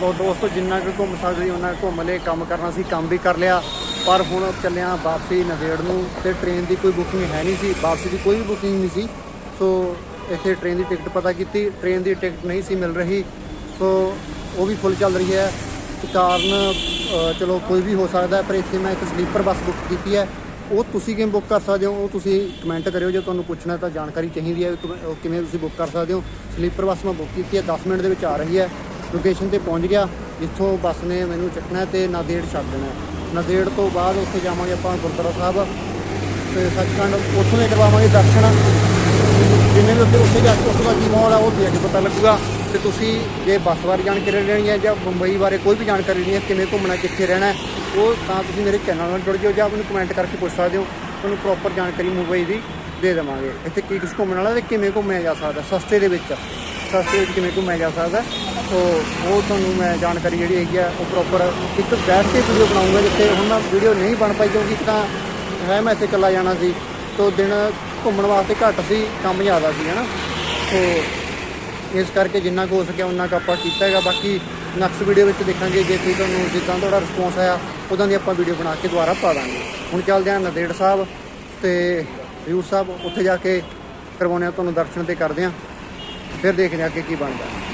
ਲੋ ਦੋਸਤੋ ਜਿੰਨਾ ਕੁ ਘੁੰਮ ਸਕਦੇ ਸੀ, ਉਹਨਾਂ ਘੁੰਮ ਲਏ, ਕੰਮ ਕਰਨਾ ਸੀ, ਕੰਮ ਵੀ ਕਰ ਲਿਆ। ਪਰ ਹੁਣ ਚੱਲਿਆ ਵਾਪਸੀ ਨਵੇੜ ਨੂੰ ਤੇ ਟ੍ਰੇਨ ਦੀ ਕੋਈ ਬੁਕਿੰਗ ਹੈ ਨਹੀਂ ਸੀ, ਵਾਪਸੀ ਦੀ ਕੋਈ ਵੀ ਬੁਕਿੰਗ ਨਹੀਂ ਸੀ। ਸੋ ਇੱਥੇ ਟ੍ਰੇਨ ਦੀ ਟਿਕਟ ਪਤਾ ਕੀਤੀ ਟ੍ਰੇਨ ਦੀ ਟਿਕਟ ਨਹੀਂ ਸੀ ਮਿਲ ਰਹੀ। ਸੋ ਉਹ ਵੀ ਫੁੱਲ ਚੱਲ ਰਹੀ ਹੈ। ਕਾਰਨ ਚਲੋ ਕੋਈ ਵੀ ਹੋ ਸਕਦਾ ਪਰ ਇੱਥੇ ਮੈਂ ਇੱਕ ਸਲੀਪਰ ਬੱਸ ਬੁੱਕ ਕੀਤੀ ਹੈ। ਉਹ ਤੁਸੀਂ ਕਿਵੇਂ ਬੁੱਕ ਕਰ ਸਕਦੇ ਹੋ? ਉਹ ਤੁਸੀਂ ਕਮੈਂਟ ਕਰਿਓ। ਜੇ ਤੁਹਾਨੂੰ ਪੁੱਛਣਾ ਤਾਂ ਜਾਣਕਾਰੀ ਚਾਹੀਦੀ ਹੈ ਵੀ ਕਿਵੇਂ- ਕਿਵੇਂ ਤੁਸੀਂ ਬੁੱਕ ਕਰ ਸਕਦੇ ਹੋ? ਸਲੀਪਰ ਬੱਸ ਮੈਂ ਬੁੱਕ ਕੀਤੀ ਹੈ 10 ਮਿੰਟ ਦੇ ਵਿੱਚ ਆ ਰਹੀ ਹੈ। ਲੋਕੇਸ਼ਨ ਤੇ ਪਹੁੰਚ ਗਿਆ, ਜਿੱਥੋਂ ਬੱਸ ਨੇ ਮੈਨੂੰ ਚੱਕਣਾ ਹੈ ਤੇ ਨਾਦੇੜ ਛੱਡ ਦੇਣਾ। ਨਾਦੇੜ ਤੋਂ ਬਾਅਦ ਉੱਥੇ ਜਾਵਾਂਗੇ ਆਪਾਂ ਗੁਰਦੁਆਰਾ ਸਾਹਿਬ। ਤੇ ਸੱਚਖੰਡ ਉੱਥੋਂ ਦੇ ਕਰਵਾਵਾਂਗੇ ਦਰਸ਼ਨ। ਜਿੰਨੇ ਵੀ ਉੱਥੇ ਉੱਥੇ ਜਾ ਕੇ ਉਸ ਤੋਂ ਬਾਅਦ ਕੀ ਮਾਹੌਲ ਆ, ਉਹ ਦੇਖ ਕੇ ਪਤਾ ਲੱਗੂਗਾ। ਤੇ ਤੁਸੀਂ ਜੇ ਬੱਸ ਬਾਰੇ ਜਾਣਕਾਰੀ ਲੈਣੀ ਹੈ ਜਾਂ ਮੁੰਬਈ ਬਾਰੇ ਕੋਈ ਵੀ ਜਾਣਕਾਰੀ ਲੈਣੀ ਹੈ, ਕਿਵੇਂ ਘੁੰਮਣਾ, ਕਿੱਥੇ ਰਹਿਣਾ, ਉਹ ਤਾਂ ਤੁਸੀਂ ਮੇਰੇ ਚੈਨਲ ਨਾਲ ਜੁੜ ਜਾਓ ਜਾਂ ਮੈਨੂੰ ਕਮੈਂਟ ਕਰਕੇ ਪੁੱਛ ਸਕਦੇ ਹੋ। ਤੁਹਾਨੂੰ ਪ੍ਰੋਪਰ ਜਾਣਕਾਰੀ ਮੁੰਬਈ ਦੀ ਦੇ ਦੇਵਾਂਗੇ। ਇੱਥੇ ਕੀ ਕੁਝ ਘੁੰਮਣ ਵਾਲਾ ਤੇ ਕਿਵੇਂ ਘੁੰਮਿਆ ਜਾ ਸਕਦਾ, ਸਸਤੇ ਦੇ ਵਿੱਚ। ਸਸਤੇ ਵਿੱਚ ਕਿਵੇਂ ਘੁੰਮਿਆ ਜਾ ਸਕਦਾ। ਸੋ ਉਹ ਤੁਹਾਨੂੰ ਮੈਂ ਜਾਣਕਾਰੀ ਜਿਹੜੀ ਹੈਗੀ ਆ, ਉਹ ਪ੍ਰੋਪਰ ਇੱਕ ਬੈਠ ਕੇ ਵੀਡੀਓ ਬਣਾਉਂਗਾ, ਜਿੱਥੇ ਹੁਣ ਨਾ ਵੀਡੀਓ ਨਹੀਂ ਬਣ ਪਾਈ, ਕਿਉਂਕਿ ਇੱਕ ਤਾਂ ਹੈ ਮੈਂ ਇੱਥੇ ਇਕੱਲਾ ਜਾਣਾ ਸੀ, ਤੋ ਦਿਨ ਘੁੰਮਣ ਵਾਸਤੇ ਘੱਟ ਸੀ, ਕੰਮ ਜ਼ਿਆਦਾ ਸੀ, ਹਨਾ? ਸੋ ਇਸ ਕਰਕੇ ਜਿੰਨਾ ਕੁ ਹੋ ਸਕਿਆ ਉਹਨਾਂ ਕੁ ਆਪਾਂ ਕੀਤਾ ਹੈਗਾ। ਬਾਕੀ ਨੈਕਸਟ ਵੀਡੀਓ ਵਿੱਚ ਦੇਖਾਂਗੇ, ਜੇ ਕੋਈ ਤੁਹਾਨੂੰ ਜਿੱਦਾਂ ਤੁਹਾਡਾ ਰਿਸਪੌਂਸ ਆਇਆ, ਉਦਾਂ ਦੀ ਆਪਾਂ ਵੀਡੀਓ ਬਣਾ ਕੇ ਦੁਬਾਰਾ ਪਾ ਦਾਂਗੇ। ਹੁਣ ਚੱਲਦੇ ਹਾਂ ਨਦੇੜ ਸਾਹਿਬ ਤੇ ਹਜ਼ੂਰ ਸਾਹਿਬ, ਉੱਥੇ ਜਾ ਕੇ ਕਰਵਾਉਂਦੇ ਹਾਂ ਤੁਹਾਨੂੰ ਦਰਸ਼ਨ ਤੇ ਕਰਦੇ ਹਾਂ। ਫਿਰ ਦੇਖਦੇ ਹਾਂ ਅੱਗੇ ਕੀ ਬਣਦਾ।